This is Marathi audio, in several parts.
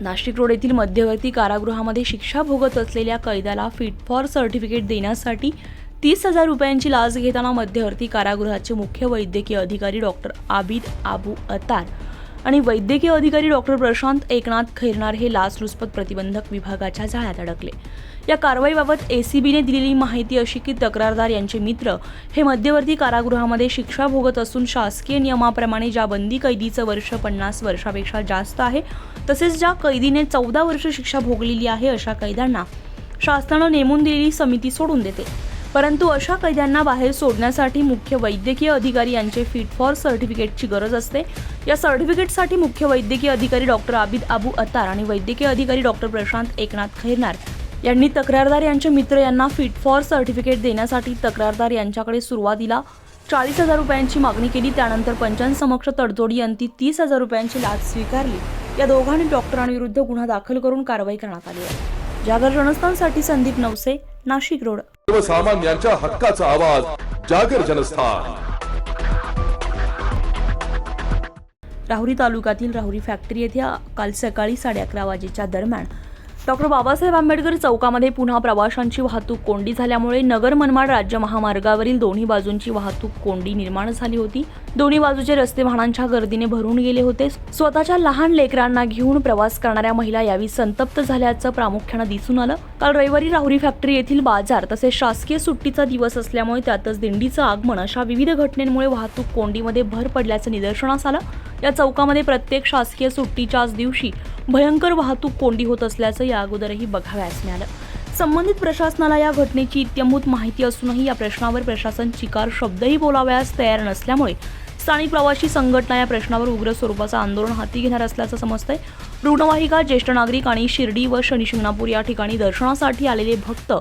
नाशिक रोड येथील मध्यवर्ती कारागृहामध्ये शिक्षा भोगत असलेल्या कैद्याला फिट फॉर सर्टिफिकेट देण्यासाठी तीस हजार रुपयांची लाच घेताना मध्यवर्ती कारागृहाचे मुख्य वैद्यकीय अधिकारी डॉक्टर आबिद आबू अतार आणि वैद्यकीय अधिकारी डॉक्टर प्रशांत एकनाथ खैरनार हे लाचलुचपत प्रतिबंधक विभागाच्या जाळ्यात अडकले. या कारवाईबाबत एसीबीने दिलेली माहिती अशी की तक्रारदार यांचे मित्र हे मध्यवर्ती कारागृहामध्ये शिक्षा भोगत असून शासकीय नियमाप्रमाणे ज्या बंदी कैदीचं वर्ष पन्नास वर्षापेक्षा जास्त आहे तसेच ज्या कैदीने चौदा वर्ष शिक्षा भोगलेली आहे अशा कैद्यांना शासनानं नेमून दिलेली समिती सोडून देते. परंतु अशा कैद्यांना बाहेर सोडण्यासाठी मुख्य वैद्यकीय अधिकारी यांचे फिट फॉर सर्टिफिकेटची गरज असते. या सर्टिफिकेटसाठी मुख्य वैद्यकीय अधिकारी डॉक्टर आबिद अबू अतार आणि वैद्यकीय अधिकारी डॉक्टर प्रशांत एकनाथ खैरनार यांनी तक्रारदार यांचे मित्र यांना फिट फॉर सर्टिफिकेट देण्यासाठी तक्रारदार यांच्याकडे सुरुवातीला चाळीस हजार रुपयांची मागणी केली. त्यानंतर पंचांसमक्ष तडजोडीअंती तीस हजार रुपयांची लाच स्वीकारली. या दोघांनी डॉक्टरांविरुद्ध गुन्हा दाखल करून कारवाई करण्यात आली आहे. जागर जनस्थानसाठी संदीप नवसे नाशिक रोड. सर्वसामान्यांच्या हक्काचा आवाज जागर जनस्थान. राहुरी तालुक्यातील राहुरी फॅक्टरी येथे काल सकाळी साडे अकरा वाजेच्या दरम्यान डॉक्टर बाबासाहेब आंबेडकर चौकामध्ये पुन्हा प्रवाशांची वाहतूक कोंडी झाल्यामुळे नगर मनमाड राज्य महामार्गावरील दोन्ही बाजूंची वाहतूक कोंडी निर्माण झाली होती. दोन्ही बाजूचे रस्ते वाहनांच्या गर्दीने भरून गेले होते. स्वतःच्या लहान लेकरांना घेऊन प्रवास करणाऱ्या महिला यावेळी संतप्त झाल्याचं प्रामुख्यानं दिसून आलं. काल रविवारी राहुरी फॅक्टरी येथील बाजार तसेच शासकीय सुट्टीचा दिवस असल्यामुळे त्यातच दिंडीचं आगमन अशा विविध घटनेमुळे वाहतूक कोंडीमध्ये भर पडल्याचं निदर्शनास आलं. या चौकामध्ये प्रत्येक शासकीय सुट्टीच्याच दिवशी भयंकर वाहतूक कोंडी होत असल्याचं या अगोदरही बघावयास मिळालं. संबंधित प्रशासनाला या घटनेची इत्यंभूत माहिती असूनही या प्रश्नावर प्रशासन चिकार शब्दही बोलावयास तयार नसल्यामुळे स्थानिक प्रवासी संघटना या प्रश्नावर उग्र स्वरूपाचं आंदोलन हाती घेणार असल्याचं समजतंय. रुग्णवाहिका ज्येष्ठ नागरिक आणि शिर्डी व शनिशिंगणापूर या ठिकाणी दर्शनासाठी आलेले भक्त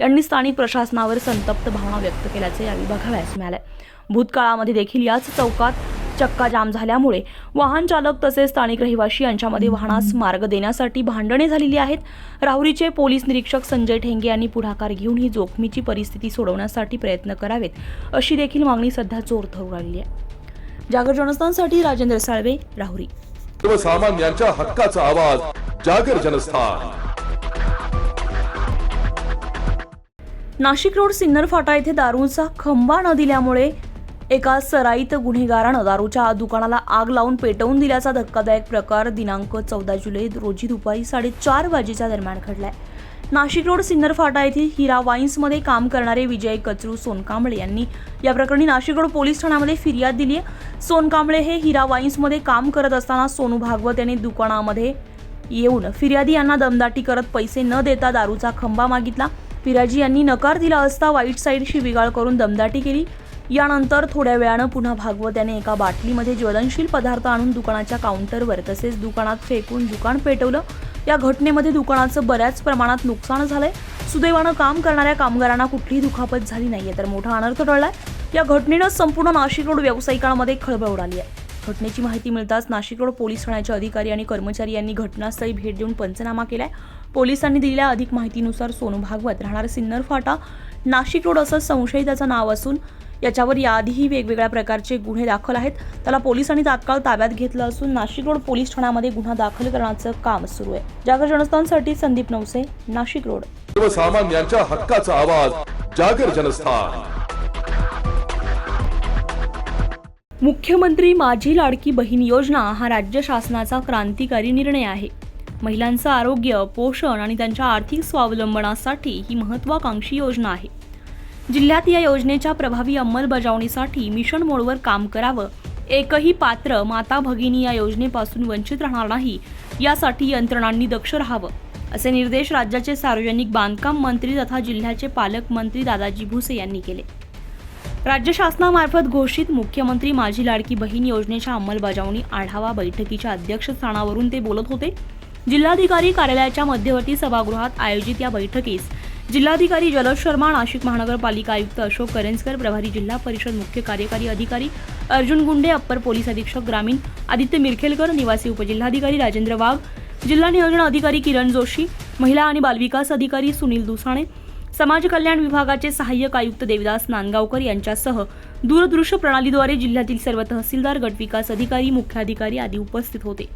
यांनी स्थानिक प्रशासनावर संतप्त भावना व्यक्त केल्याचं यावेळी बघावयास मिळालंय. भूतकाळामध्ये देखील याच चौकात चक्का जाम झाल्यामुळे वाहन चालक तसेच स्थानिक रहिवाशी यांच्यामध्ये वाहनास मार्ग देण्यासाठी भांडणे झालेली आहेत. राहुरीचे पोलीस निरीक्षक संजय ठेंगे यांनी पुढाकार घेऊन ही जोखमीची परिस्थिती सोडवण्यासाठी प्रयत्न करावेत अशी देखील मागणी सध्या जोर धरू लागली आहे. जागर जनस्थानसाठी राजेंद्र साळवे राहुरी. सर्वसामान्यांच्या हक्काचा आवाज जागर जनस्थान. नाशिक रोड सिन्नर फाटा येथे दारूचा खंबा न दिल्यामुळे एका सराईत गुन्हेगारानं दारूच्या दुकानाला आग लावून पेटवून दिल्याचा धक्कादायक प्रकार दिनांक चौदा जुलै रोजी दुपारी साडेचार वाजेच्या दरम्यान घडलाय. नाशिक रोड सिन्नर फाटा येथील हिरा वाईन्समध्ये काम करणारे विजय कचरू सोनकांबळे यांनी या प्रकरणी नाशिक रोड पोलीस ठाण्यामध्ये फिर्याद दिली आहे सोनकांबळे हे हिरा वाईन्समध्ये काम करत असताना सोनू भागवत यांनी दुकानामध्ये येऊन फिर्यादी यांना दमदाटी करत पैसे न देता दारूचा खंबा मागितला. फिराजी यांनी नकार दिला असता वाईट साईडशी बिगाळ करून दमदाटी केली. यानंतर थोड्या वेळानं पुन्हा भागवत याने एका बाटलीमध्ये ज्वलनशील पदार्थ आणून दुकानाच्या काउंटरवर तसेच दुकानात फेकून दुकान पेटवलं. या घटनेमध्ये दुकानाचं बऱ्याच प्रमाणात नुकसान झालंय. सुदैवानं काम करणाऱ्या कामगारांना कुठलीही दुखापत झाली नाहीये तर मोठा अनर्थ टळलाय. या घटनेनं संपूर्ण नाशिक रोड व्यावसायिकांमध्ये खळबळ उडाली आहे. घटनेची माहिती मिळताच नाशिक रोड पोलीस ठाण्याचे अधिकारी आणि कर्मचारी यांनी घटनास्थळी भेट देऊन पंचनामा केलाय. पोलिसांनी दिलेल्या अधिक माहितीनुसार सोनू भागवत राहणार सिन्नर फाटा. नाशिक रोड असं संशयिताचं नाव असून याच्यावर याआधीही वेगवेगळ्या प्रकारचे गुन्हे दाखल आहेत. त्याला पोलिसांनी तात्काळ ताब्यात घेतलं असून नाशिक रोड पोलीस ठाण्यामध्ये गुन्हा दाखल करण्याचं काम सुरू आहे. जागर जनस्थानसाठी संदीप नवसे नाशिक रोड. सर्वसामान्यांच्या हक्काचा आवाज जागर जनस्थान. मुख्यमंत्री माझी लाडकी बहीण योजना हा राज्य शासनाचा क्रांतिकारी निर्णय आहे. महिलांचं आरोग्य पोषण आणि त्यांच्या आर्थिक स्वावलंबनासाठी ही महत्त्वाकांक्षी योजना आहे. जिल्ह्यात या योजनेच्या प्रभावी अंमलबजावणीसाठी मिशन मोडवर काम करावं. एकही पात्र माता भगिनी या योजनेपासून वंचित राहणार नाही. यासाठी यंत्रणांनी दक्ष राहावं. असे निर्देश राज्याचे सार्वजनिक बांधकाम मंत्री तथा जिल्ह्याचे पालकमंत्री दादाजी भुसे यांनी केले. राज्य शासनामार्फत घोषित मुख्यमंत्री माझी लाडकी बहीण योजनेच्या अंमलबजावणी आढावा बैठकीच्या अध्यक्षस्थानावरून ते बोलत होते. जिल्हाधिकारी कार्यालयाच्या मध्यवर्ती सभागृहात आयोजित या बैठकीस जिल्हाधिकारी जलद शर्मा नाशिक महानगरपालिका आयुक्त अशोक करंजकर प्रभारी जिल्हा परिषद मुख्य कार्यकारी अधिकारी अर्जुन गुंडे अप्पर पोलीस अधीक्षक ग्रामीण आदित्य मिरखेलकर निवासी उपजिल्हाधिकारी राजेंद्र वाघ जिल्हा नियोजन अधिकारी किरण जोशी महिला आणि बालविकास अधिकारी सुनील दुसाणे समाज कल्याण विभागाचे सहाय्यक आयुक्त देविदास नांदगावकर यांच्यासह दूरदृश्य प्रणालीद्वारे जिल्ह्यातील सर्व तहसीलदार गटविकास अधिकारी मुख्याधिकारी आदी उपस्थित होते.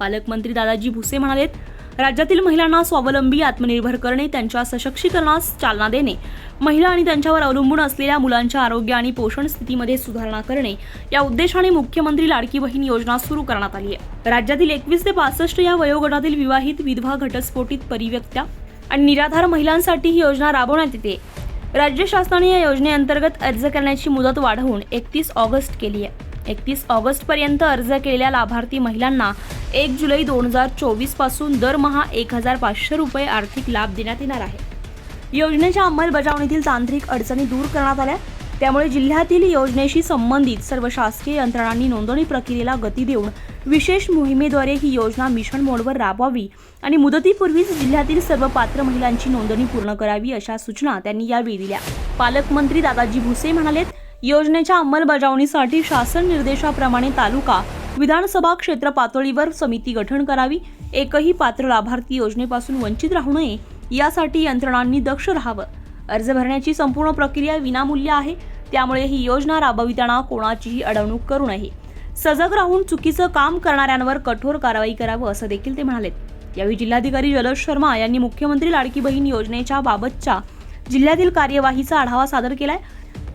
पालकमंत्री दादाजी भुसे म्हणालेत राज्यातील महिलांना स्वावलंबी आत्मनिर्भर करणे त्यांच्या सशक्तीकरणास चालना देणे महिला आणि त्यांच्यावर अवलंबून असलेल्या मुलांच्या आरोग्य आणि पोषण स्थितीमध्ये सुधारणा करणे या उद्देशाने मुख्यमंत्री लाडकी बहीण योजना सुरू करण्यात आली आहे. राज्यातील एकवीस ते पासष्ट या वयोगटातील विवाहित विधवा घटस्फोटित परिव्यक्त्या आणि निराधार महिलांसाठी ही योजना राबवण्यात येते. राज्य शासनाने या योजनेअंतर्गत अर्ज करण्याची मुदत वाढवून एकतीस ऑगस्ट केली आहे. एकतीस ऑगस्ट पर्यंत अर्ज केलेल्या लाभार्थी महिलांना एक जुलै दोन हजार चोवीसपासून दरमहा एक हजार पाचशे रुपये आर्थिक लाभ देण्यात येणार आहे. योजनेच्या अंमलबजावणीतील तांत्रिक अडचणी दूर करण्यात आल्या. त्यामुळे जिल्ह्यातील योजनेशी संबंधित सर्व शासकीय यंत्रणांनी नोंदणी प्रक्रियेला गती देऊन विशेष मोहिमेद्वारे ही योजना मिशन मोडवर राबवावी आणि मुदतीपूर्वीच जिल्ह्यातील सर्व पात्र महिलांची नोंदणी पूर्ण करावी अशा सूचना त्यांनी यावेळी दिल्या. पालकमंत्री दादाजी भुसे म्हणालेत योजनेच्या अंमलबजावणीसाठी शासन निर्देशाप्रमाणे तालुका विधानसभा क्षेत्र पातळीवर समिती गठन करावी. एकही पात्र लाभार्थी योजनेपासून वंचित राहू नये यासाठी यंत्रणांनी दक्ष राहावं. अर्ज भरण्याची संपूर्ण प्रक्रिया विनामूल्य आहे त्यामुळे ही योजना राबविताना कोणाचीही अडवणूक करू नये. सजग राहून चुकीचं काम करणाऱ्यांवर कठोर कारवाई करावं असं देखील ते म्हणालेत. यावेळी जिल्हाधिकारी जलज शर्मा यांनी मुख्यमंत्री लाडकी बहीण योजनेच्या बाबतच्या जिल्ह्यातील कार्यवाहीचा आढावा सादर केलाय.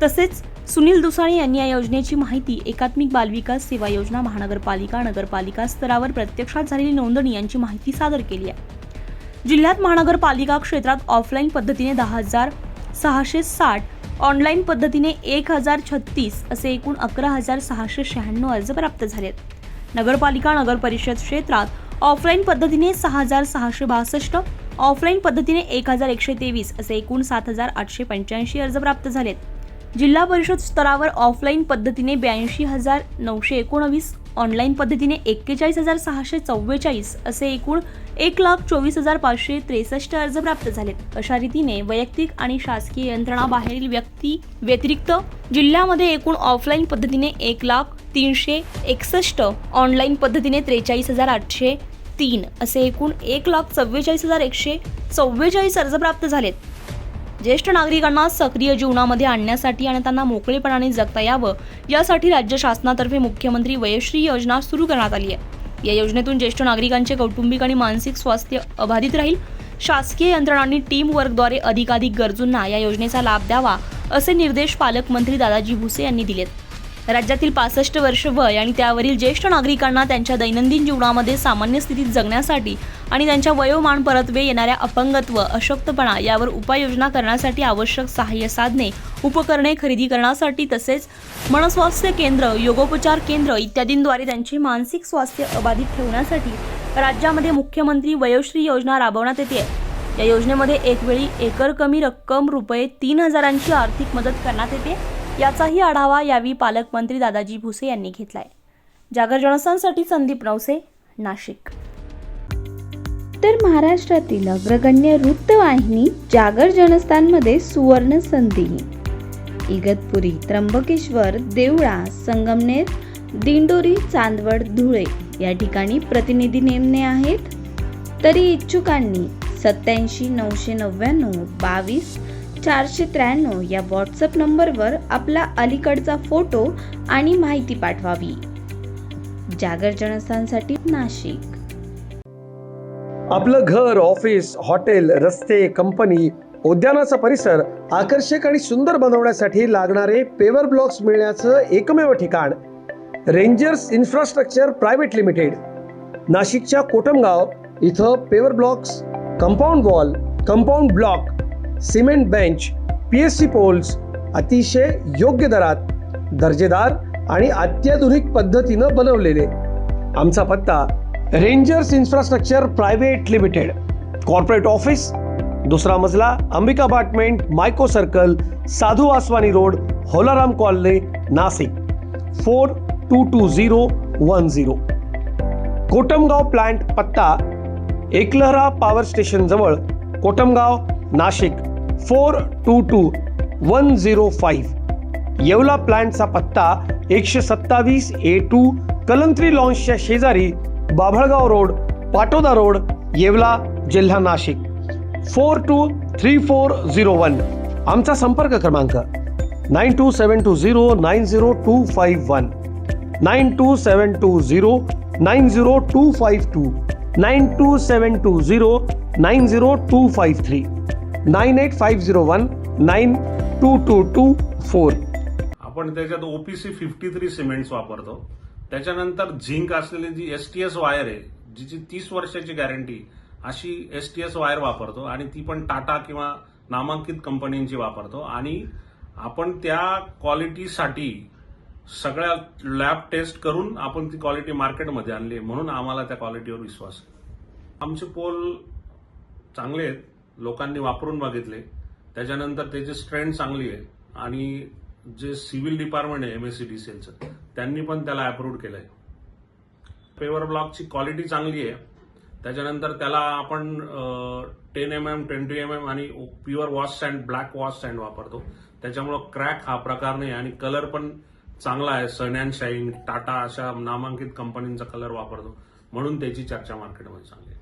तसेच सुनील दुसाळे यांनी या योजनेची माहिती एकात्मिक बालविकास सेवा योजना महानगरपालिका नगरपालिका स्तरावर प्रत्यक्षात झालेली नोंदणी यांची माहिती सादर केली आहे. जिल्ह्यात महानगरपालिका क्षेत्रात ऑफलाईन पद्धतीने दहा हजार सहाशे साठ ऑनलाईन पद्धतीने एक हजार छत्तीस असे एकूण अकरा हजार सहाशे शहाण्णव अर्ज प्राप्त झालेत नगरपालिका नगरपरिषद क्षेत्रात ऑफलाईन पद्धतीने सहा हजार सहाशे बासष्ट ऑफलाईन पद्धतीने एक हजार एकशे तेवीस असे एकूण सात हजार आठशे पंच्याऐंशी अर्ज प्राप्त झालेत. जिल्हा परिषद स्तरावर ऑफलाईन पद्धतीने ब्याऐंशी हजार नऊशे एकोणवीस ऑनलाईन पद्धतीने एक्केचाळीस हजार सहाशे चव्वेचाळीस असे एकूण एक लाख चोवीस हजार पाचशे त्रेसष्ट अर्ज प्राप्त झालेत. अशा रीतीने वैयक्तिक आणि शासकीय यंत्रणा बाहेरील व्यक्ती व्यतिरिक्त जिल्ह्यामध्ये एकूण ऑफलाईन पद्धतीने एक लाख तीनशे एकसष्ट ऑनलाईन पद्धतीने त्रेचाळीस हजार आठशे तीन असे एकूण एक लाख चव्वेचाळीस हजार एकशे चव्वेचाळीस अर्ज प्राप्त झालेत. ज्येष्ठ नागरिकांना सक्रिय जीवनामध्ये आणण्यासाठी आणि त्यांना मोकळेपणाने जगता यावं यासाठी राज्य शासनातर्फे मुख्यमंत्री वयश्री योजना सुरू करण्यात आली आहे. या योजनेतून ज्येष्ठ नागरिकांचे कौटुंबिक आणि मानसिक स्वास्थ्य अबाधित राहील. शासकीय यंत्रणांनी टीम वर्कद्वारे अधिकाधिक गरजूंना या योजनेचा लाभ द्यावा असे निर्देश पालकमंत्री दादाजी भुसे यांनी दिलेत. राज्यातील पासष्ट वर्ष वय आणि त्यावरील ज्येष्ठ नागरिकांना त्यांच्या दैनंदिन जीवनामध्ये सामान्य स्थितीत जगण्यासाठी आणि त्यांच्या वयोमान परत्वे येणाऱ्या अपंगत्व अशक्तपणा यावर उपाययोजना करण्यासाठी आवश्यक सहाय्य साधने उपकरणे खरेदी करण्यासाठी तसेच मनस्वास्थ्य केंद्र योगोपचार केंद्र इत्यादींद्वारे त्यांचे मानसिक स्वास्थ्य अबाधित ठेवण्यासाठी राज्यामध्ये मुख्यमंत्री वयोश्री योजना राबवण्यात येते. या योजनेमध्ये एकवेळी एकर कमी रक्कम रुपये तीन हजारांची आर्थिक मदत करण्यात येते. याचाही आढावा यावेळी पालकमंत्री दादाजी भुसे यांनी घेतलाय. जागर जनस्थानसाठी संदीप नवसे नाशिक. तर महाराष्ट्रातील अग्रगण्य वृत्तवाहिनी जागर जनस्थानमध्ये सुवर्ण संधी इगतपुरी त्र्यंबकेश्वर देवळा संगमनेर दिंडोरी चांदवड धुळे या ठिकाणी प्रतिनिधी नेमणे आहेत. तरी इच्छुकांनी सत्याऐंशी नऊशे नव्याण्णव बावीस चारशे त्र्याण्णव या व्हॉट्सअप नंबरवर आपला अलीकडचा फोटो आणि माहिती पाठवावी. जागर जनस्थानसाठी नाशिक. आपलं घर ऑफिस हॉटेल रस्ते कंपनी उद्यानाचा परिसर आकर्षक आणि सुंदर बनवण्यासाठी लागणारे पेवर ब्लॉक्स मिळण्याचं एकमेव ठिकाण. Rangers infrastructure private limited. नाशिकच्या कोटमगाव इथं paver blocks compound wall compound block cement bench P S C poles अतिशय योग्य दरात दर्जेदार आणि अत्याधुनिक पद्धतीनं बनवलेले. आमचा पत्ता rangers infrastructure private limited corporate office दुसरा मजला Ambika apartment Mico circle Sadhu Aswani road Holaram colony Nashik four two two zero one zero. Kotamgaon plant पत्ता एकलहरा पॉवर स्टेशन जवळ Kotamgaon Nashik. Four two two one zero five. Yeola प्लांटचा पत्ता एकशे सत्तावीस ए टू कलंत्री लॉन्सच्या शेजारी बाभळगाव रोड पाटोदा रोड येवला जिल्हा Nashik. Four two three four zero one. आमचा संपर्क क्रमांक nine two seven two zero nine zero two five one. Nine two seven two zero nine zero two five two. Nine two seven two zero nine zero two five three. Nine eight five zero one nine two two two four. आपण त्याच्यात ओपीसी फिफ्टी थ्री सिमेंट्स वापरतो. त्याच्यानंतर झिंक असलेली G S T S wire आहे जिची तीस वर्षाची गॅरंटी अशी एस टी एस वायर वापरतो आणि ती पण टाटा किंवा नामांकित कंपन्यांची वापरतो. आणि आपण त्या क्वालिटीसाठी सगळ्या लॅब टेस्ट करून आपण ती क्वालिटी मार्केटमध्ये आणली आहे. म्हणून आम्हाला त्या क्वालिटीवर विश्वास आहे. आमचे पोल चांगले आहेत. लोकांनी वापरून बघितले. त्याच्यानंतर त्याची स्ट्रेंथ चांगली आहे आणि जे सिव्हिल डिपार्टमेंट आहे एम एस सी डी एमएससीडीसीएलचं त्यांनी पण त्याला अप्रूव्ह केलंय. पेवर ब्लॉकची क्वालिटी चांगली आहे. त्याच्यानंतर त्याला आपण ten M M twenty M M आणि pure wash sand black wash sand वापरतो. त्याच्यामुळं क्रॅक हा प्रकार नाही आणि कलर पण चांगला आहे. सन अँड शाईन टाटा अशा नामांकित कंपनींचा कलर वापरतो. म्हणून त्याची चर्चा मार्केटमध्ये चांगली आहे.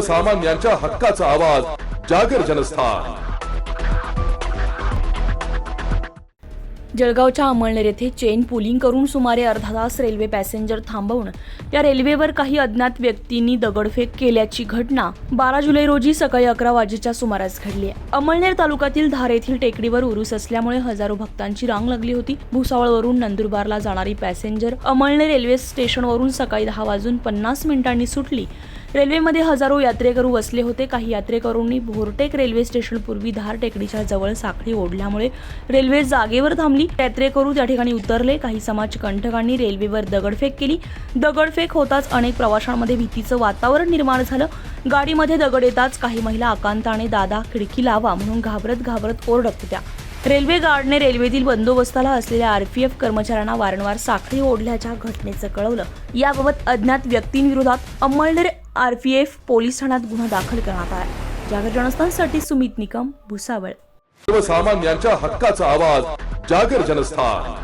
सर्वसामान्यांच्या हक्काचा आवाज जागर जनस्थान. जळगावच्या अमळनेर येथे चेन पुलिंग करून सुमारे अर्धा तास रेल्वे पॅसेंजर थांबवून या रेल्वेवर काही अज्ञात व्यक्तींनी दगडफेक केल्याची घटना बारा जुलै रोजी सकाळी अकरा वाजेच्या सुमारास घडली आहे. अमळनेर तालुक्यातील धार येथील टेकडीवर उरूस असल्यामुळे हजारो भक्तांची रांग लागली होती. भुसावळवरून नंदुरबारला जाणारी पॅसेंजर अमळनेर रेल्वे स्टेशनवरून सकाळी दहा वाजून पन्नास मिनिटांनी सुटली. रेल्वेमध्ये हजारो यात्रेकरू वसले होते. काही यात्रेकरूंनी भोरटेक रेल्वे स्टेशन पूर्वी धार टेकडीच्या जवळ साखळी ओढल्यामुळे रेल्वे जागेवर थांबली. यात्रेकरू त्या ठिकाणी उतरले. काही समाजकंटकांनी रेल्वेवर दगडफेक केली. दगडफेक होताच अनेक प्रवाशांमध्ये भीतीचं वातावरण निर्माण झालं. गाडीमध्ये दगड येताच काही महिला आकांताने दादा खिडकी लावा म्हणून घाबरत घाबरत ओरडत होत्या. रेल्वे गार्डने रेल्वेतील बंदोबस्ताला असलेल्या आरपीएफ कर्मचाऱ्यांना वारंवार साखळी ओढल्याच्या घटनेचं कळवलं. याबाबत अज्ञात व्यक्तींविरोधात अंमलनेर आरपीएफ पोलीस ठाण्यात गुन्हा दाखल करण्यात आला जागर जनस्थानसाठी सुमित निकम भुसावळ. सर्वसामान्यांच्या हक्काचा आवाज जागर जनस्थान.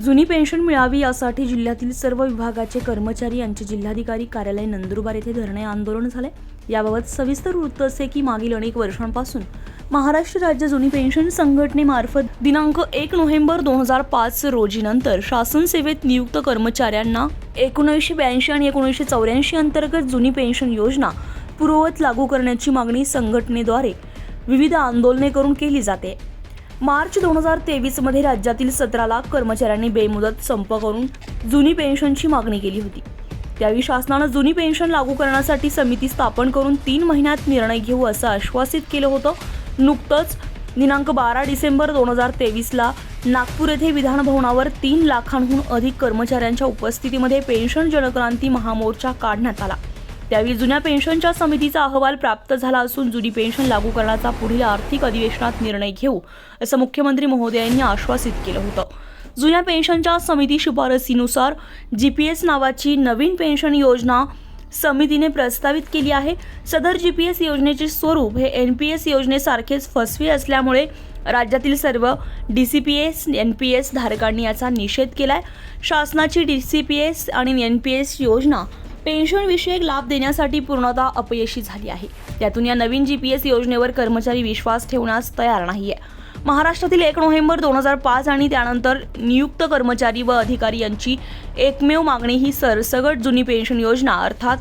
जुनी पेन्शन मिळावी यासाठी जिल्ह्यातील सर्व विभागाचे कर्मचारी यांचे जिल्हाधिकारी कार्यालय नंदुरबार येथे धरणे आंदोलन झाले. याबाबत सविस्तर वृत्त असे की मागील अनेक वर्षांपासून महाराष्ट्र राज्य जुनी पेन्शन संघटनेमार्फत दिनांक एक नोव्हेंबर दोन हजार पाच रोजी नंतर शासन सेवेत नियुक्त कर्मचाऱ्यांना एकोणीसशे ब्याऐंशी आणि एकोणीसशे चौऱ्याऐंशी अंतर्गत जुनी पेन्शन योजना पूर्ववत लागू करण्याची मागणी संघटनेद्वारे विविध आंदोलने करून केली जाते. मार्च दोन हजार तेवीसमध्ये राज्यातील सतरा लाख कर्मचाऱ्यांनी बेमुदत संप करून जुनी पेन्शनची मागणी केली होती. त्यावेळी शासनानं जुनी पेन्शन लागू करण्यासाठी समिती स्थापन करून तीन महिन्यात निर्णय घेऊ असं आश्वासित केलं होतं. नुकतंच दिनांक बारा डिसेंबर दोन हजार तेवीसला नागपूर येथे विधानभवनावर तीन लाखांहून अधिक कर्मचाऱ्यांच्या उपस्थितीमध्ये पेन्शन जनक्रांती महामोर्चा काढण्यात आला. त्यावेळी जुन्या पेन्शनच्या समितीचा अहवाल प्राप्त झाला असून जुनी पेन्शन लागू करण्याचा पुढील आर्थिक अधिवेशनात निर्णय घेऊ असं मुख्यमंत्री महोदयांनी आश्वासित केलं होतं. जुन्या पेन्शनच्या समिती शिफारसीनुसार जी पी एस नावाची नवीन पेन्शन योजना समितीने प्रस्तावित केली आहे. सदर जी पी एस योजनेचे स्वरूप हे एन पी एस योजनेसारखेच फसवे असल्यामुळे राज्यातील सर्व D C P S N P S धारकांनी याचा निषेध केला आहे शासनाची डी सी पी एस आणि एन पी एस योजना पेन्शनविषयक लाभ देण्यासाठी पूर्णतः अपयशी झाली आहे. त्यातून या नवीन जी पी एस योजनेवर कर्मचारी विश्वास ठेवण्यास तयार नाही आहे महाराष्ट्रातील एक नोव्हेंबर दोन हजार पाच आणि त्यानंतर नियुक्त कर्मचारी व अधिकारी यांची एकमेव मागणी ही सरसगट जुनी पेन्शन योजना अर्थात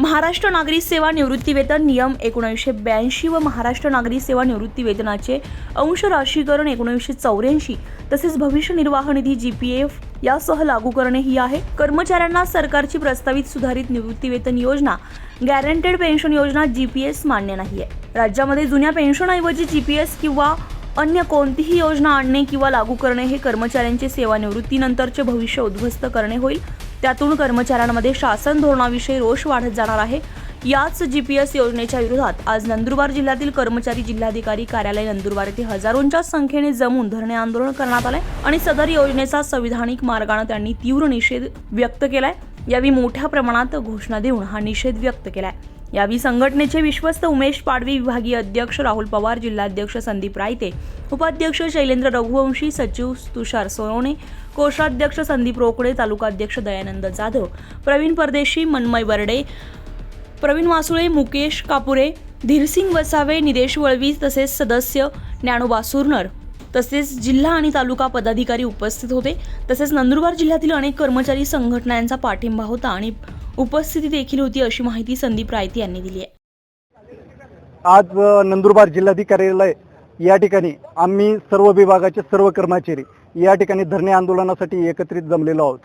महाराष्ट्र नागरी सेवा निवृत्तीवेतन नियम एकोणीसशे ब्याऐंशी व महाराष्ट्र नागरी सेवा निवृत्तीवेतनाचे अंश राशीकरण एकोणीसशे चौऱ्याऐंशी तसेच भविष्य निर्वाह निधी जी पी एफ यासह लागू करणे ही आहे. कर्मचाऱ्यांना सरकारची प्रस्तावित सुधारित निवृत्तीवेतन योजना गॅरंटेड पेन्शन योजना जी पी एस मान्य नाही आहे राज्यामध्ये जुन्या पेन्शनऐवजी जी पी एस किंवा अन्य कोणतीही योजना आणणे किंवा लागू करणे हे कर्मचाऱ्यांचे सेवानिवृत्तीनंतरचे भविष्य उद्ध्वस्त करणे होईल. त्यातून कर्मचाऱ्यांमध्ये शासन धोरणाविषयी रोष वाढत जाणार आहे. याच जी पी एस योजनेच्या विरोधात आज नंदुरबार जिल्ह्यातील कर्मचारी जिल्हाधिकारी कार्यालय नंदुरबार येथे हजारोंच्या संख्येने जमून धरणे आंदोलन करण्यात आले आणि सदर योजनेचा संविधानिक मार्गाने त्यांनी तीव्र निषेध व्यक्त केलाय. यावेळी मोठ्या प्रमाणात घोषणा देऊन हा निषेध व्यक्त केलाय. यावेळी संघटनेचे विश्वस्त उमेश पाडवी विभागीय अध्यक्ष राहुल पवार जिल्हाध्यक्ष संदीप रायते उपाध्यक्ष शैलेंद्र रघुवंशी सचिव तुषार सोनवणे कोषाध्यक्ष संदीप रोकडे तालुकाध्यक्ष दयानंद जाधव प्रवीण परदेशी मनमय बर्डे प्रवीण वासुळे मुकेश कापुरे धीरसिंग वसावे निदेश वळवी तसेच सदस्य ज्ञानोबा सुरनर. तसेच जिल्हा आणि तालुका पदाधिकारी उपस्थित होते. तसेच नंदुरबार जिल्ह्यातील अनेक कर्मचारी संघटनांचा पाठिंबा होता आणि उपस्थिती देखील होती अशी माहिती संदीप रायते यांनी दिली आहे. आज नंदुरबार जिल्हाधिकार्यालय या ठिकाणी आम्ही सर्व विभागाचे सर्व कर्मचारी या ठिकाणी धरणे आंदोलनासाठी एकत्रित जमलेलो आहोत.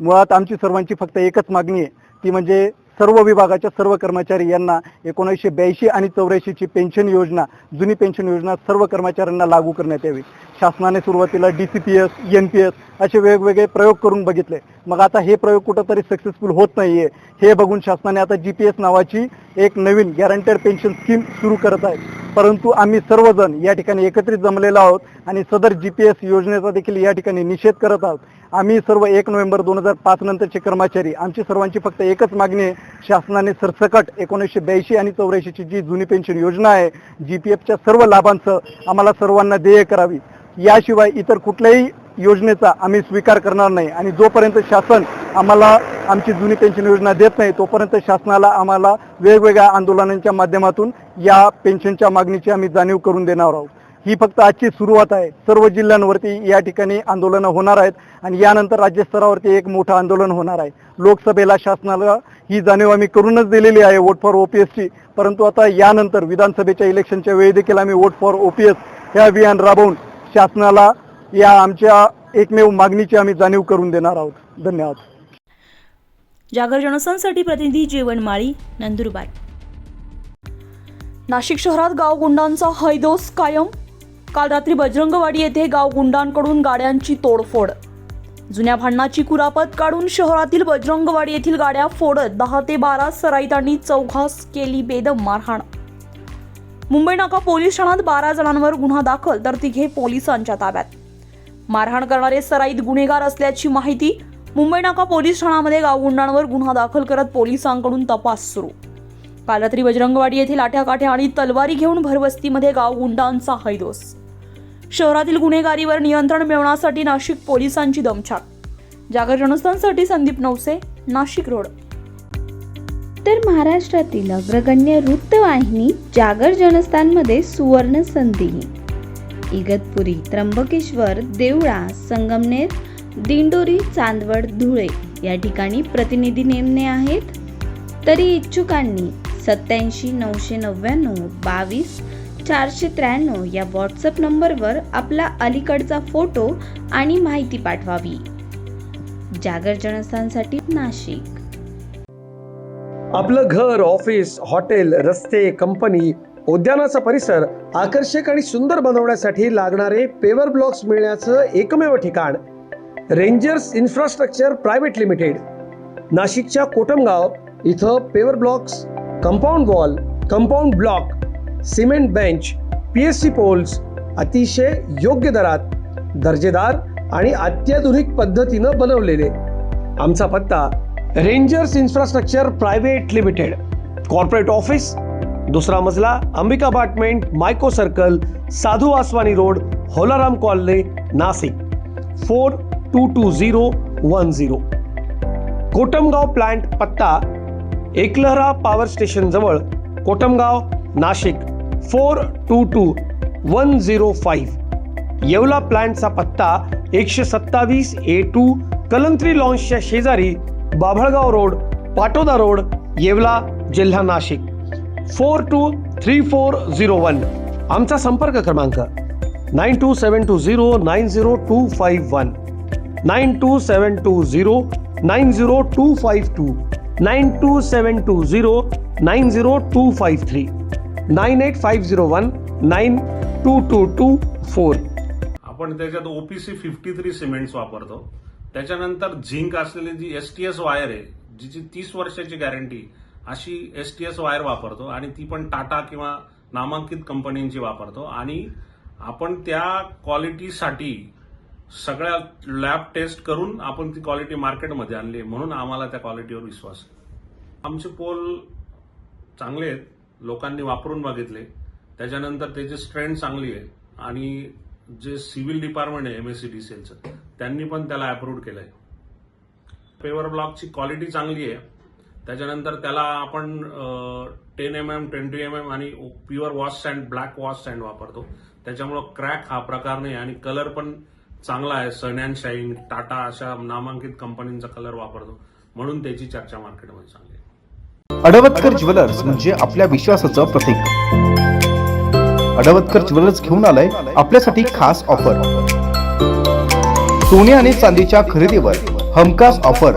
मुळात आमची सर्वांची फक्त एकच मागणी आहे. ती म्हणजे सर्व विभागाच्या सर्व कर्मचारी यांना एकोणीसशे ब्याऐंशी आणि चौऱ्याऐंशीची पेन्शन योजना जुनी पेन्शन योजना सर्व कर्मचाऱ्यांना लागू करण्यात यावी. शासनाने सुरुवातीला D C P S N P S असे वेगवेगळे प्रयोग करून बघितले. मग आता हे प्रयोग कुठंतरी सक्सेसफुल होत नाहीये. हे बघून शासनाने आता जी पी एस नावाची एक नवीन गॅरंटेड पेन्शन स्कीम सुरू करत आहे. परंतु आम्ही सर्वजण या ठिकाणी एकत्रित जमलेलो आहोत आणि सदर जी पी एस योजनेचा देखील या ठिकाणी निषेध करत आहोत. आम्ही सर्व एक नोव्हेंबर दोन हजार पाच नंतरचे कर्मचारी आमची सर्वांची फक्त एकच मागणी आहे शासनाने सरसकट एकोणीसशे ब्याऐंशी आणि चौऱ्याऐंशीची जी जुनी पेन्शन योजना आहे जी पी एफच्या सर्व लाभांचं आम्हाला सर्वांना देय करावी. याशिवाय इतर कुठल्याही योजनेचा आम्ही स्वीकार करणार नाही. आणि जोपर्यंत शासन आम्हाला आमची जुनी पेन्शन योजना देत नाही तोपर्यंत शासनाला आम्हाला वेगवेगळ्या आंदोलनांच्या माध्यमातून या पेन्शनच्या मागणीची आम्ही जाणीव करून देणार आहोत. ही फक्त आजची सुरुवात आहे. सर्व जिल्ह्यांवरती या ठिकाणी आंदोलनं होणार आहेत आणि यानंतर राज्यस्तरावरती एक मोठं आंदोलन होणार आहे. लोकसभेला शासनाला ही जाणीव आम्ही करूनच दिलेली आहे वोट फॉर ओपीएसची परंतु आता यानंतर विधानसभेच्या इलेक्शनच्या वेळी देखील आम्ही वोट फॉर ओपीएस हे अभियान राबवून शासनाला या आमच्या एकमेव मागणीची आम्ही जाणीव करून देणार आहोत. धन्यवाद. जागर जनसंसाठी प्रतिनिधी जेवण माळी नंदुरबार. नाशिक शहरात गावगुंडांचा हैदोस कायम. काल रात्री बजरंगवाडी येथे गावगुंडांकडून गाड्यांची तोडफोड. जुन्या भांडणाची कुरापत काढून शहरातील बजरंगवाडी येथील गाड्या फोडत दहा ते बारा सराईतांनी चौघास केली बेदम मारहाण. मुंबई नाका पोलीस ठाण्यात बारा जणांवर गुन्हा दाखल तर तिघे पोलिसांच्या ताब्यात. मारहाण करणारे सराईत गुन्हेगार असल्याची माहिती मुंबई नाका पोलीस ठाण्यामध्ये गावगुंडांवर गुन्हा दाखल करत पोलिसांकडून तपास सुरू. काल रात्री बजरंगवाडी येथे लाठ्याकाठ्या आणि तलवारी घेऊन भरवस्तीमध्ये गावगुंडांचा हैदोस. शहरातील गुन्हेगारीवर नियंत्रण मिळवण्यासाठी नाशिक पोलिसांची दमछाक. जागर जनस्थानसाठी संदीप नवसे नाशिक रोड. तर महाराष्ट्रातील अग्रगण्य वृत्तवाहिनी जागर जनस्थानमध्ये सुवर्ण संधी इगतपुरी त्र्यंबकेश्वर देवळा संगमनेर दिंडोरी चांदवड धुळे या ठिकाणी प्रतिनिधी नेमणे आहेत. तरी इच्छुकांनी सत्याऐंशी नऊशे नव्याण्णव बावीस चारशे त्र्याण्णव या व्हॉट्सअप नंबरवर आपला अलीकडचा फोटो आणि माहिती पाठवावी. जागर जनस्थानसाठी नाशिक. आपलं घर ऑफिस हॉटेल रस्ते कंपनी उद्यानाचा परिसर आकर्षक आणि सुंदर बनवण्यासाठी लागणारे पेवर ब्लॉक्स मिळण्याचं एकमेव ठिकाण. Rangers infrastructure private limited. नाशिकच्या कोटमगाव इथं paver blocks compound wall compound block cement bench P S C poles अतिशय योग्य दरात दर्जेदार आणि अत्याधुनिक पद्धतीनं बनवलेले. आमचा पत्ता rangers infrastructure private limited. Corporate office दुसरा मजला Ambika apartment Mico circle Sadhu Aswani road Holaram colony Nashik four two two zero one zero. Kotamgaon plant पत्ता एकलहरा पॉवर स्टेशन जवळ Kotamgaon Nashik. Four two two one zero five. Yeola प्लांटचा पत्ता एकशे सत्तावीस ए टू कलंत्री लॉन्सच्या शेजारी बाभळगाव रोड पाटोदा रोड येवला जिल्हा Nashik. Four two three four zero one. आमचा संपर्क क्रमांक nine two seven two zero nine zero two five one. Nine two seven two zero nine zero two five two. Nine two seven two zero nine zero two five three. Nine eight five zero one nine two two two four. आपण त्याच्यात ओपीसी फिफ्टी थ्री सिमेंट्स वापरतो. त्याच्यानंतर झिंक असलेली G S T S wire आहे जिची तीस वर्षाची गॅरंटी अशी एस टी एस वायर वापरतो आणि ती पण टाटा किंवा नामांकित कंपनींची वापरतो. आणि आपण त्या क्वालिटीसाठी सगळ्या लॅब टेस्ट करून आपण ती क्वालिटी मार्केटमध्ये आणली म्हणून आम्हाला त्या क्वालिटीवर विश्वास आहे. आमचे पोल चांगले आहेत. लोकांनी वापरून बघितले. त्याच्यानंतर त्याची स्ट्रेंथ चांगली आहे. आणि जे सिव्हिल डिपार्टमेंट आहे एमएससी डी सेलचं त्यांनी पण त्याला अप्रूव्ह आहे पेवर ब्लॉकची क्वालिटी चांगली आहे. त्याच्यानंतर त्याला आपण ten M M twenty M M आणि pure wash sand black wash sand वापरतो. त्याच्यामुळं क्रॅक हा प्रकार नाही आणि कलर पण चांगला आहे. सन अँड शाईन टाटा अशा नामांकित कंपनींचा कलर वापरतो. म्हणून त्याची चर्चा मार्केटमध्ये चांगली आहे. अडवतकर ज्वेलर्स म्हणजे आपल्या विश्वासाचं प्रतीक. अडवतकर ज्वेलर्स घेऊन आलाय आपल्यासाठी खास ऑफर सोने आणि चांदीच्या खरेदीवर हमखास ऑफर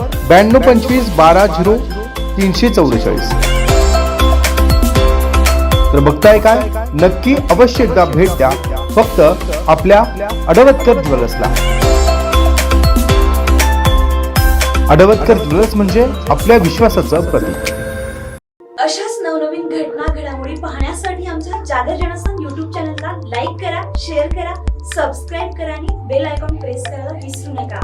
ब्याण्णव पंचवीस बारा झिरो तीनशे चौवेचाळीस. तर बघताय काय? नक्की अवश्य एकदा भेट द्या. फक्त आपल्या अडवतकर ज्वेलर्सला. अडवतकर ज्वेलर्स म्हणजे आपल्या विश्वासाचं प्रतीक. अशाच नवनवीन घटना घडामोडी पाहण्यासाठी आमच्या जागर जनस्थान युट्यूब चॅनलला लाईक करा शेअर करा सबस्क्राईब करा आणि बेल आयकॉन प्रेस करायला विसरू नका.